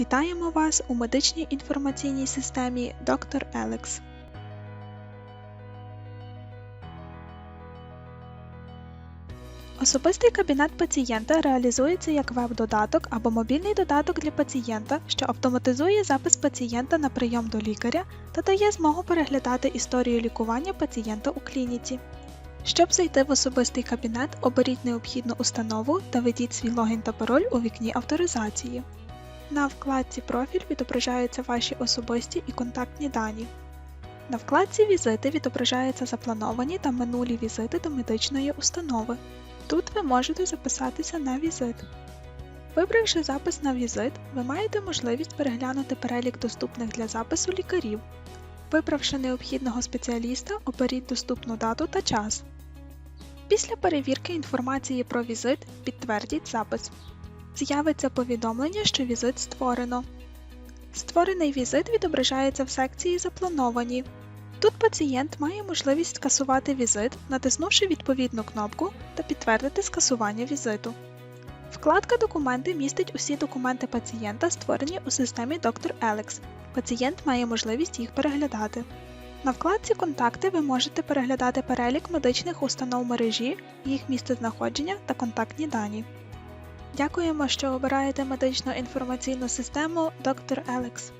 Вітаємо вас у медичній інформаційній системі Dr. Елекс. Особистий кабінет пацієнта реалізується як веб-додаток або мобільний додаток для пацієнта, що автоматизує запис пацієнта на прийом до лікаря та дає змогу переглядати історію лікування пацієнта у клініці. Щоб зайти в особистий кабінет, оберіть необхідну установу та введіть свій логін та пароль у вікні авторизації. На вкладці Профіль відображаються ваші особисті і контактні дані. На вкладці Візити відображаються заплановані та минулі візити до медичної установи. Тут ви можете записатися на візит. Вибравши запис на візит, ви маєте можливість переглянути перелік доступних для запису лікарів. Вибравши необхідного спеціаліста, оберіть доступну дату та час. Після перевірки інформації про візит підтвердіть запис. З'явиться повідомлення, що візит створено. Створений візит відображається в секції Заплановані. Тут пацієнт має можливість скасувати візит, натиснувши відповідну кнопку та підтвердити скасування візиту. Вкладка Документи містить усі документи пацієнта, створені у системі Dr. Alex. Пацієнт має можливість їх переглядати. На вкладці Контакти ви можете переглядати перелік медичних установ мережі, їх місцезнаходження та контактні дані. Дякуємо, що обираєте медичну інформаційну систему доктор Alex.